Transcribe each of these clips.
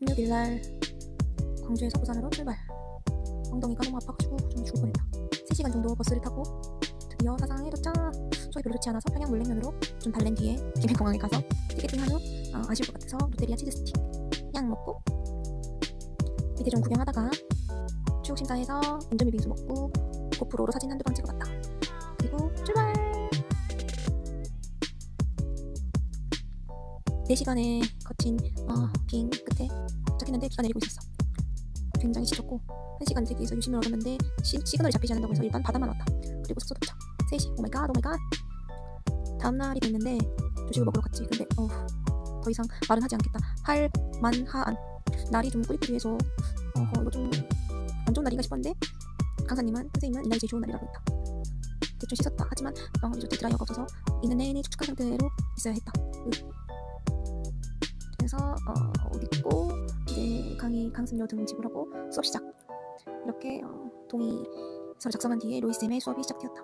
16일 날 광주에서 부산으로 출발. 엉덩이가 너무 아파가지고 좀 죽을 뻔했다. 3시간 정도 버스를 타고 드디어 사상에 도착. 속이 별로 좋지 않아서 평양 물냉면으로 좀 달랜 뒤에 김해공항에 가서 티켓팅 한후 어, 아쉬울 것 같아서 롯데리아 치즈 스틱 양 먹고 밑에 좀 구경하다가 추억심사에서 인조미 빙수 먹고 고프로로 사진 한두 방 찍어봤다. 4시간의 거친 어, 비행 끝에 도착했는데 비가 내리고 있었어. 굉장히 지쳤고 1시간 대기에서 유심을 얻었는데 시, 시그널이 잡히지 않는다고 해서 일단 바다만 왔다. 그리고 숙소 도착. 3시. 오마이갓 오마이갓. 다음날이 됐는데 조식을 먹으러 갔지. 근데 어우 더 이상 말은 하지 않겠다. 할 만하안. 날이 좀 꾸리꾸리해서 어, 이거 좀 안 좋은 날인가 싶었는데 강사님은 선생님은 이날이 제일 좋은 날이라고 했다. 대충 씻었다. 하지만 어, 리조트 드라이어가 없어서 있는 내내 축축한 상태로 있어야 했다. 으. 그래서 어, 옷 입고 이제 강의 강습료 등 지불하고 수업 시작. 이렇게 어, 동의서를 작성한 뒤에 로이 쌤의 수업이 시작되었다.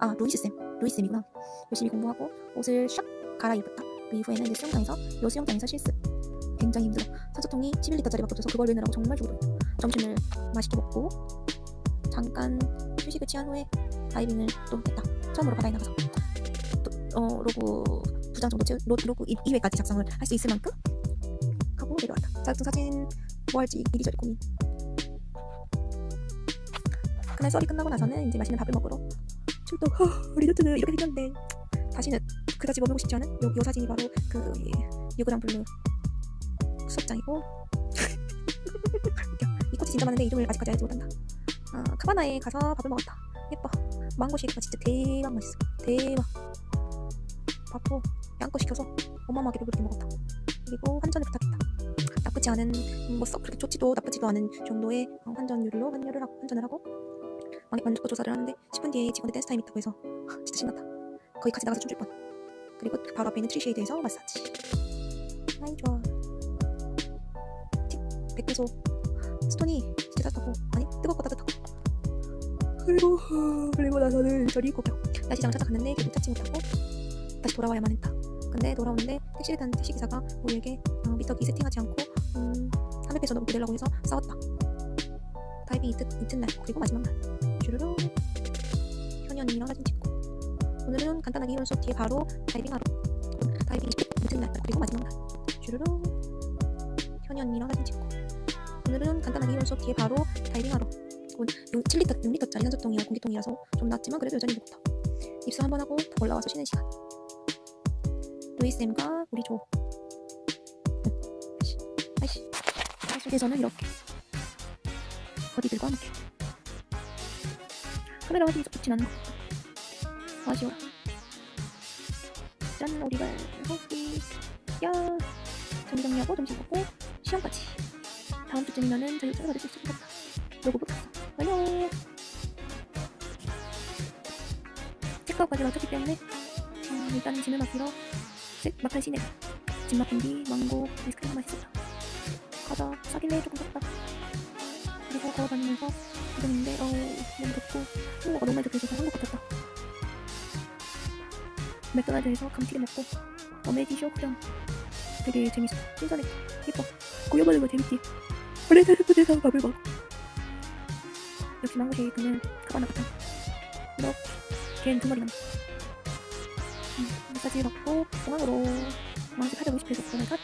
아 루이스 쌤, 루이스 쌤이구나. 열심히 공부하고 옷을 샥 갈아입었다. 그 이후에는 이제 수영장에서 요 수영장에서 실습. 굉장히 힘들어. 산소통이 11리터짜리 밖에 없어서 그걸 내느라고 정말 죽어버렸다. 점심을 맛있게 먹고 잠깐 휴식을 취한 후에 다이빙을 또 했다. 처음으로 바다에 나가서 또, 어, 로그 부장 정도 로, 로그 2회까지 작성을 할 수 있을 만큼 하고 내려왔다. 자격증 사진 뭐 할지 이리저리 고민. 그날 썰이 끝나고 나서는 이제 맛있는 밥을 먹으러 출동. 허, 리조트는 이렇게 생겼는데 다시는 그다지 머물고 싶지 않은 요, 요 사진이 바로 그 유그랑 블루 수업장이고. 이 꽃이 진짜 많은데 이름을 아직까지 알지 못한다. 아, 카바나에 가서 밥을 먹었다. 예뻐. 망고 쉐이크가 진짜 대박 맛있어. 대박. 밥도 양껏 시켜서 어마어마하게 배부르게 먹었다. 그리고 환전을 부탁했다. 나쁘지 않은 뭐썩 그렇게 좋지도 나쁘지도 않은 정도의 어, 환전율로 환율을 하고 환전을 하고 만- 만족도 조사를 하는데 10분 뒤에 직원들 댄스 타임 있다고 해서 진짜 신났다. 거기 같이 나가서 춤출 뻔. 그리고 바로 앞에 있는 트리쉐이드에서 마사지. 아이 좋아. 틱 100페소 스톤이 진짜 따뜻하고 아니 뜨겁고 따뜻하고 그리고 그리고 나서는 저리 입고 날씨장을 찾아갔는데 결국 찾지 못하고 다시 돌아와야만 했다. 근데 돌아오는데 택시를 탄 택시 기사가 우리에게 어, 미터기 세팅하지 않고 음, 300페소 넘게 내려고 해서 싸웠다. 다이빙 이튿, 이튿날 그리고 마지막 날. 주르륵. 현현이랑 사진 찍고. 오늘은 간단하게 이론 수업 뒤에 바로 다이빙하러. 다이빙 이튿날 그리고 마지막 날. 주르륵. 현현이랑 사진 찍고. 오늘은 간단하게 이론 수업 뒤에 바로 다이빙하러. 온 7리터, 6리터짜리 산소통이랑 공기통이라서 좀 낮지만 그래도 여전히 무겁다. 입수 한 번 하고 더 올라와서 쉬는 시간 루이쌤과 우리 조 아이씨 속에서는 이렇게 어디들과 함께. 카메라가 좀 좋진 않은 것 같다 아쉬워. 짠 오리발 호기 야 정정리하고 점심 먹고 시험까지. 다음 주쯤이면은 자격증을 받을 수 있을 것 같다 로고 붙었어 완료 체크아웃까지 마쳤기 때문에 음, 일단은 짐을 맡기러 색- 막한 시내 짐 맡긴 뒤 망고 아이스크림 맛있었다. 가자. 싸길래 조금 샀다 그리고 걸어다니면서 구경했는데 어우 너무 덥고. 한국어가 너무 많이 적혀있어서 한국 같았다. 맥도날드에서 감튀를 먹고 어메디쇼 구경 되게 재밌어. 신선해. 예뻐. 고여버리고 재밌지? 브레드푸드에서 밥을 먹고 역시 망고 쉐이크는 카바나 같아 이렇게 걔는 두 마리만 음, 마사지 받고 공항으로 공항에서 850에서 보내가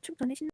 춤 전에 신